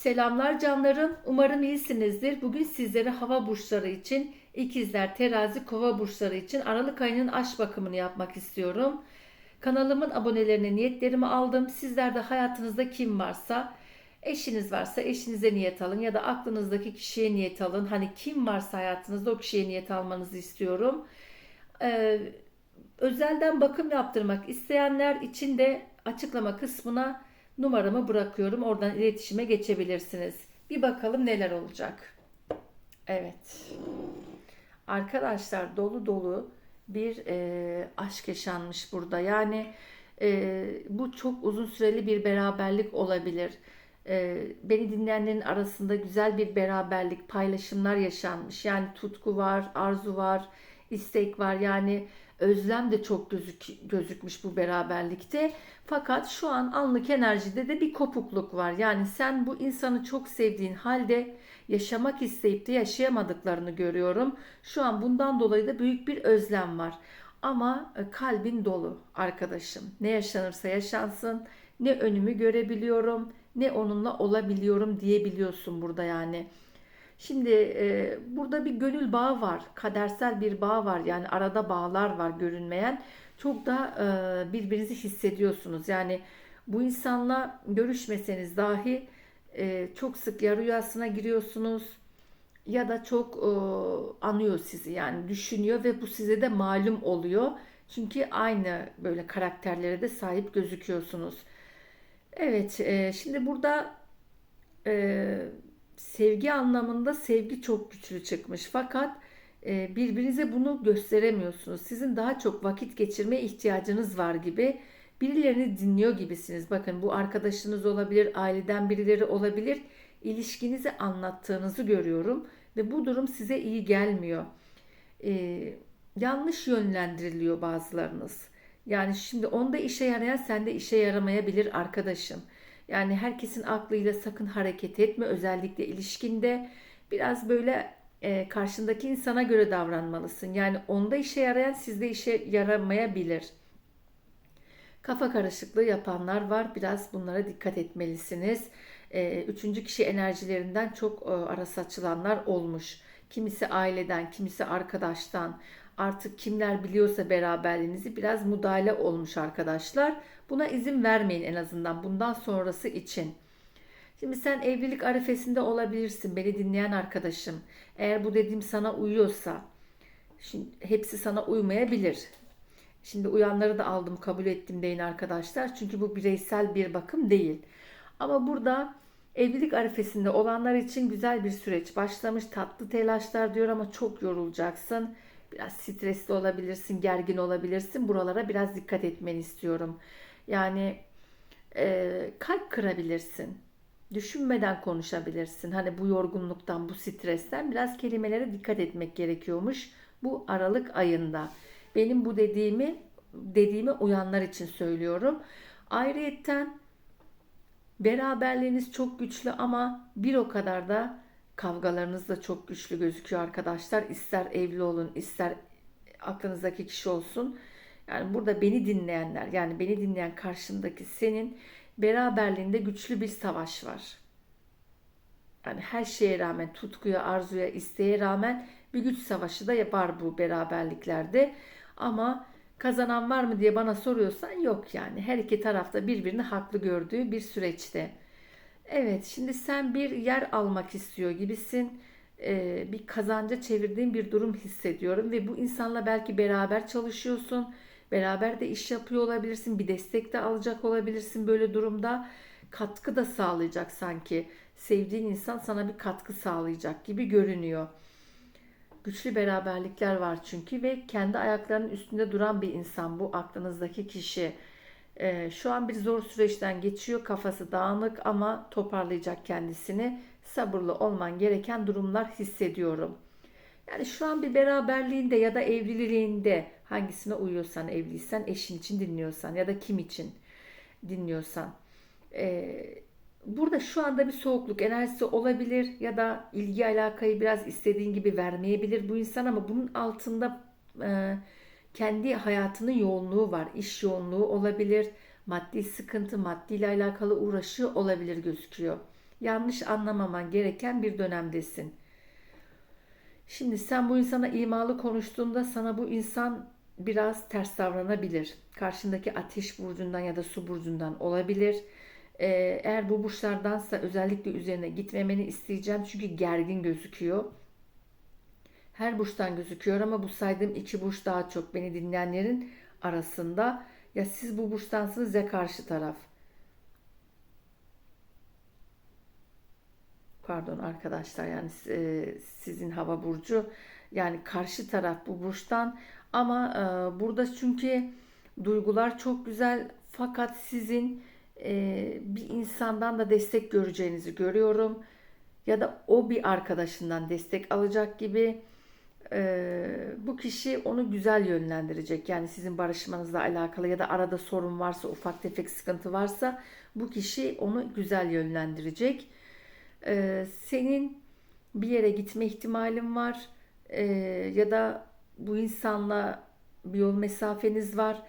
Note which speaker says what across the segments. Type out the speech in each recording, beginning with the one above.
Speaker 1: Selamlar canlarım. Umarım iyisinizdir. Bugün sizlere hava burçları için, ikizler, terazi, kova burçları için Aralık ayının aşk bakımını yapmak istiyorum. Kanalımın abonelerine niyetlerimi aldım. Sizler de hayatınızda kim varsa, eşiniz varsa eşinize niyet alın ya da aklınızdaki kişiye niyet alın. Hani kim varsa hayatınızda o kişiye niyet almanızı istiyorum. Ee, özelden bakım yaptırmak isteyenler için de açıklama kısmına numaramı bırakıyorum. Oradan iletişime geçebilirsiniz. Bir bakalım neler olacak. Evet. Arkadaşlar dolu dolu bir e, aşk yaşanmış burada. Yani e, bu çok uzun süreli bir beraberlik olabilir. E, beni dinleyenlerin arasında güzel bir beraberlik, paylaşımlar yaşanmış. Yani tutku var, arzu var, istek var. Yani özlem de çok gözük, gözükmüş bu beraberlikte. Fakat şu an anlık enerjide de bir kopukluk var. Yani sen bu insanı çok sevdiğin halde yaşamak isteyip de yaşayamadıklarını görüyorum. Şu an bundan dolayı da büyük bir özlem var. Ama e, kalbin dolu arkadaşım. Ne yaşanırsa yaşansın, ne önümü görebiliyorum, ne onunla olabiliyorum diyebiliyorsun burada yani. Şimdi e, burada bir gönül bağı var, kadersel bir bağ var. Yani arada bağlar var görünmeyen. Çok da e, birbirinizi hissediyorsunuz. Yani bu insanla görüşmeseniz dahi e, çok sık ya rüyasına giriyorsunuz ya da çok e, anıyor sizi. Yani düşünüyor ve bu size de malum oluyor. Çünkü aynı böyle karakterlere de sahip gözüküyorsunuz. Evet, e, şimdi burada e, sevgi anlamında sevgi çok güçlü çıkmış. Fakat e, birbirinize bunu gösteremiyorsunuz. Sizin daha çok vakit geçirmeye ihtiyacınız var gibi. Birilerini dinliyor gibisiniz. Bakın bu arkadaşınız olabilir, aileden birileri olabilir. İlişkinizi anlattığınızı görüyorum ve bu durum size iyi gelmiyor. Ee, yanlış yönlendiriliyor bazılarınız. Yani şimdi onda işe yarayan sende işe yaramayabilir arkadaşım. Yani herkesin aklıyla sakın hareket etme. Özellikle ilişkinde biraz böyle e, karşındaki insana göre davranmalısın. Yani onda işe yarayan sizde işe yaramayabilir. Kafa karışıklığı yapanlar var. Biraz bunlara dikkat etmelisiniz. E, üçüncü kişi enerjilerinden çok e, arası açılanlar olmuş. Kimisi aileden, kimisi arkadaştan, artık kimler biliyorsa beraberliğinizi biraz müdahale olmuş arkadaşlar. Buna izin vermeyin en azından bundan sonrası için. Şimdi sen evlilik arifesinde olabilirsin beni dinleyen arkadaşım. Eğer bu dediğim sana uyuyorsa, şimdi hepsi sana uymayabilir. Şimdi uyanları da aldım kabul ettim deyin arkadaşlar. Çünkü bu bireysel bir bakım değil. Ama burada evlilik arifesinde olanlar için güzel bir süreç başlamış. Tatlı telaşlar diyor ama çok yorulacaksın. Biraz stresli olabilirsin, gergin olabilirsin. Buralara biraz dikkat etmeni istiyorum. Yani e, kalp kırabilirsin. Düşünmeden konuşabilirsin. Hani bu yorgunluktan, bu stresten biraz kelimelere dikkat etmek gerekiyormuş. Bu Aralık ayında. Benim bu dediğimi dediğimi uyanlar için söylüyorum. Ayrıyetten beraberliğiniz çok güçlü ama bir o kadar da kavgalarınız da çok güçlü gözüküyor arkadaşlar. İster evli olun, ister aklınızdaki kişi olsun. Yani burada beni dinleyenler, yani beni dinleyen karşındaki senin beraberliğinde güçlü bir savaş var. Yani her şeye rağmen, tutkuya, arzuya, isteğe rağmen bir güç savaşı da yapar bu beraberliklerde. Ama kazanan var mı diye bana soruyorsan yok yani. Her iki tarafta birbirini haklı gördüğü bir süreçte. Evet şimdi sen bir yer almak istiyor gibisin. Ee, bir kazanca çevirdiğin bir durum hissediyorum. Ve bu insanla belki beraber çalışıyorsun. Beraber de iş yapıyor olabilirsin. Bir destek de alacak olabilirsin böyle durumda. Katkı da sağlayacak sanki. Sevdiğin insan sana bir katkı sağlayacak gibi görünüyor. Güçlü beraberlikler var çünkü ve kendi ayaklarının üstünde duran bir insan bu aklınızdaki kişi. Ee, şu an bir zor süreçten geçiyor. Kafası dağınık ama toparlayacak kendisini. Sabırlı olman gereken durumlar hissediyorum. Yani şu an bir beraberliğinde ya da evliliğinde hangisine uyuyorsan evliysen eşin için dinliyorsan ya da kim için dinliyorsan. Ee, burada şu anda bir soğukluk enerjisi olabilir ya da ilgi alakayı biraz istediğin gibi vermeyebilir bu insan ama bunun altında e, kendi hayatının yoğunluğu var. İş yoğunluğu olabilir, maddi sıkıntı, maddi ile alakalı uğraşı olabilir gözüküyor. yanlış anlamaman gereken bir dönemdesin. Şimdi sen bu insana imalı konuştuğunda sana bu insan biraz ters davranabilir. Karşındaki ateş burcundan ya da su burcundan olabilir. Ee, eğer bu burçlardansa özellikle üzerine gitmemeni isteyeceğim çünkü gergin gözüküyor. Her burçtan gözüküyor ama bu saydığım iki burç daha çok beni dinleyenlerin arasında. Ya siz bu burçtansınız ya karşı taraf. Pardon arkadaşlar yani e, sizin hava burcu yani karşı taraf bu burçtan ama e, burada çünkü duygular çok güzel fakat sizin bir insandan da destek göreceğinizi görüyorum ya da o bir arkadaşından destek alacak gibi e, bu kişi onu güzel yönlendirecek. Yani sizin barışmanızla alakalı ya da arada sorun varsa, ufak tefek sıkıntı varsa bu kişi onu güzel yönlendirecek. E, senin bir yere gitme ihtimalin var e, ya da bu insanla bir yol mesafeniz var.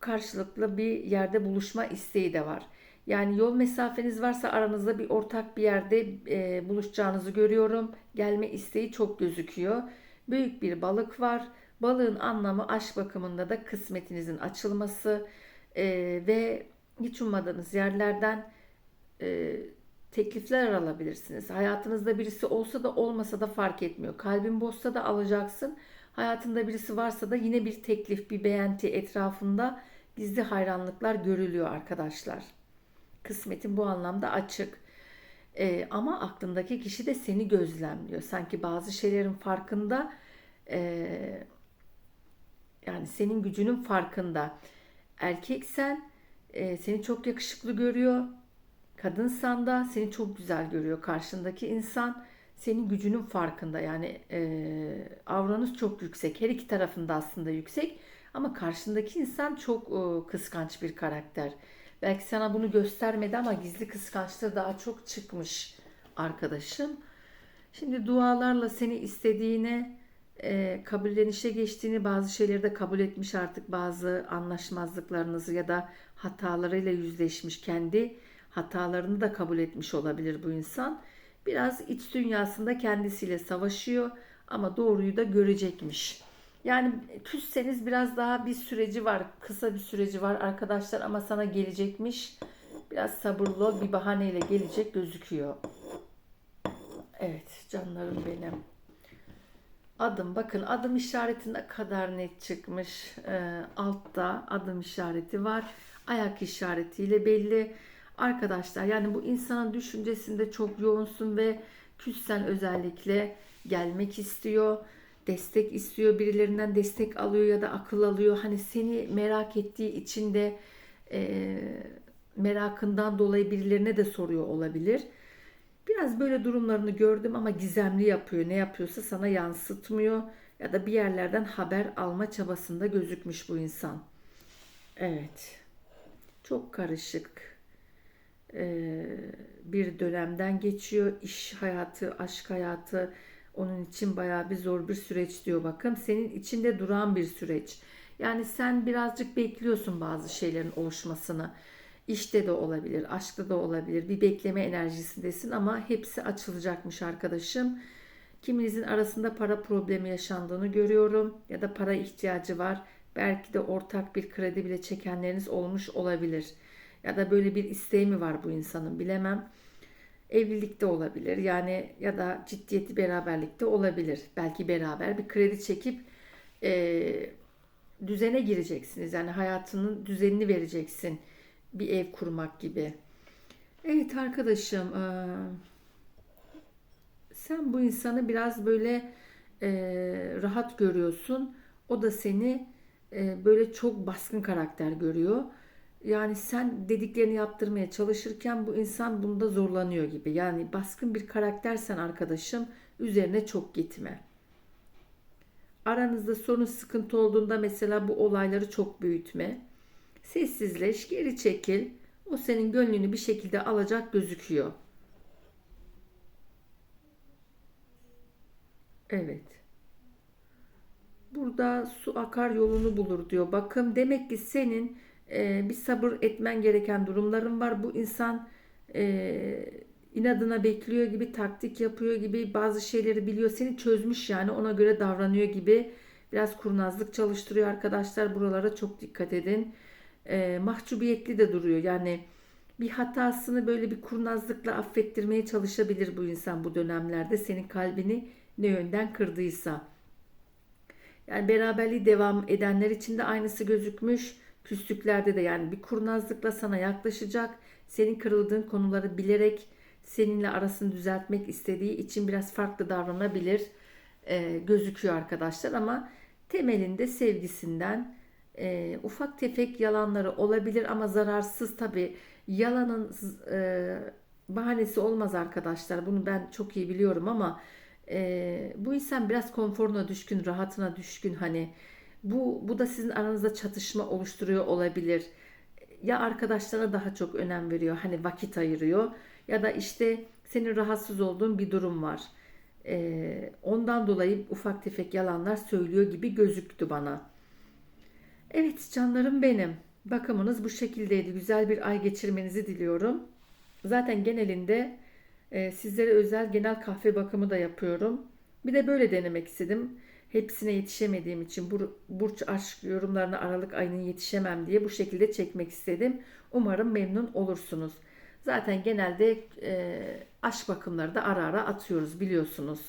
Speaker 1: Karşılıklı bir yerde buluşma isteği de var. Yani yol mesafeniz varsa aranızda bir ortak bir yerde e, buluşacağınızı görüyorum. Gelme isteği çok gözüküyor. Büyük bir balık var. Balığın anlamı aşk bakımında da kısmetinizin açılması e, ve hiç ummadığınız yerlerden e, teklifler alabilirsiniz. Hayatınızda birisi olsa da olmasa da fark etmiyor. Kalbin boşsa da alacaksın. Hayatında birisi varsa da yine bir teklif, bir beğenti etrafında gizli hayranlıklar görülüyor arkadaşlar. Kısmetin bu anlamda açık. Ee, ama aklındaki kişi de seni gözlemliyor. Sanki bazı şeylerin farkında. Ee, yani senin gücünün farkında. Erkeksen e, seni çok yakışıklı görüyor. Kadınsan da seni çok güzel görüyor. Karşındaki insan senin gücünün farkında. Yani e, avranız çok yüksek. Her iki tarafında aslında yüksek. Ama karşındaki insan çok e, kıskanç bir karakter. Belki sana bunu göstermedi ama gizli kıskançlığı daha çok çıkmış arkadaşım. Şimdi dualarla seni istediğine e, kabullenişe geçtiğini bazı şeyleri de kabul etmiş artık bazı anlaşmazlıklarınızı ya da hatalarıyla yüzleşmiş kendi hatalarını da kabul etmiş olabilir bu insan. Biraz iç dünyasında kendisiyle savaşıyor ama doğruyu da görecekmiş. Yani küsseniz biraz daha bir süreci var. Kısa bir süreci var arkadaşlar ama sana gelecekmiş. Biraz sabırlı ol. Bir bahaneyle gelecek gözüküyor. Evet canlarım benim. Adım bakın adım işareti ne kadar net çıkmış. Ee, altta adım işareti var. Ayak işaretiyle belli. Arkadaşlar yani bu insanın düşüncesinde çok yoğunsun ve küssen özellikle gelmek istiyor destek istiyor, birilerinden destek alıyor ya da akıl alıyor. Hani seni merak ettiği için de e, merakından dolayı birilerine de soruyor olabilir. Biraz böyle durumlarını gördüm ama gizemli yapıyor. Ne yapıyorsa sana yansıtmıyor ya da bir yerlerden haber alma çabasında gözükmüş bu insan. Evet. Çok karışık e, bir dönemden geçiyor. İş hayatı, aşk hayatı, onun için bayağı bir zor bir süreç diyor bakın. Senin içinde duran bir süreç. Yani sen birazcık bekliyorsun bazı şeylerin oluşmasını. İşte de olabilir, aşkta da olabilir. Bir bekleme enerjisindesin ama hepsi açılacakmış arkadaşım. Kiminizin arasında para problemi yaşandığını görüyorum ya da para ihtiyacı var. Belki de ortak bir kredi bile çekenleriniz olmuş olabilir. Ya da böyle bir isteği mi var bu insanın bilemem. Evlilikte olabilir yani ya da ciddiyeti beraberlikte olabilir. Belki beraber bir kredi çekip e, düzene gireceksiniz. Yani hayatının düzenini vereceksin. Bir ev kurmak gibi. Evet arkadaşım e, sen bu insanı biraz böyle e, rahat görüyorsun. O da seni e, böyle çok baskın karakter görüyor. Yani sen dediklerini yaptırmaya çalışırken bu insan bunda zorlanıyor gibi. Yani baskın bir karaktersen arkadaşım üzerine çok gitme. Aranızda sorun sıkıntı olduğunda mesela bu olayları çok büyütme. Sessizleş, geri çekil. O senin gönlünü bir şekilde alacak gözüküyor. Evet. Burada su akar yolunu bulur diyor. Bakın demek ki senin e, bir sabır etmen gereken durumların var. Bu insan e, inadına bekliyor gibi, taktik yapıyor gibi, bazı şeyleri biliyor. Seni çözmüş yani ona göre davranıyor gibi. Biraz kurnazlık çalıştırıyor arkadaşlar. Buralara çok dikkat edin. Ee, mahcubiyetli de duruyor. Yani bir hatasını böyle bir kurnazlıkla affettirmeye çalışabilir bu insan bu dönemlerde. Senin kalbini ne yönden kırdıysa. Yani beraberliği devam edenler için de aynısı gözükmüş. Küslüklerde de yani bir kurnazlıkla sana yaklaşacak. Senin kırıldığın konuları bilerek seninle arasını düzeltmek istediği için biraz farklı davranabilir e, gözüküyor arkadaşlar. Ama temelinde sevgisinden e, ufak tefek yalanları olabilir ama zararsız tabi. Yalanın e, bahanesi olmaz arkadaşlar. Bunu ben çok iyi biliyorum ama e, bu insan biraz konforuna düşkün, rahatına düşkün hani. Bu, bu da sizin aranızda çatışma oluşturuyor olabilir. Ya arkadaşlarına daha çok önem veriyor, hani vakit ayırıyor ya da işte senin rahatsız olduğun bir durum var. Ee, ondan dolayı ufak tefek yalanlar söylüyor gibi gözüktü bana. Evet canlarım benim. Bakımınız bu şekildeydi. Güzel bir ay geçirmenizi diliyorum. Zaten genelinde e, sizlere özel genel kahve bakımı da yapıyorum. Bir de böyle denemek istedim. Hepsine yetişemediğim için bur burç aşk yorumlarına Aralık ayının yetişemem diye bu şekilde çekmek istedim. Umarım memnun olursunuz. Zaten genelde e, aşk bakımları da ara ara atıyoruz biliyorsunuz.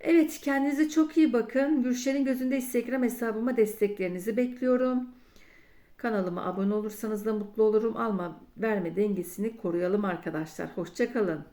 Speaker 1: Evet kendinize çok iyi bakın. Gülşen'in gözünde Instagram hesabıma desteklerinizi bekliyorum. Kanalıma abone olursanız da mutlu olurum. Alma verme dengesini koruyalım arkadaşlar. Hoşçakalın.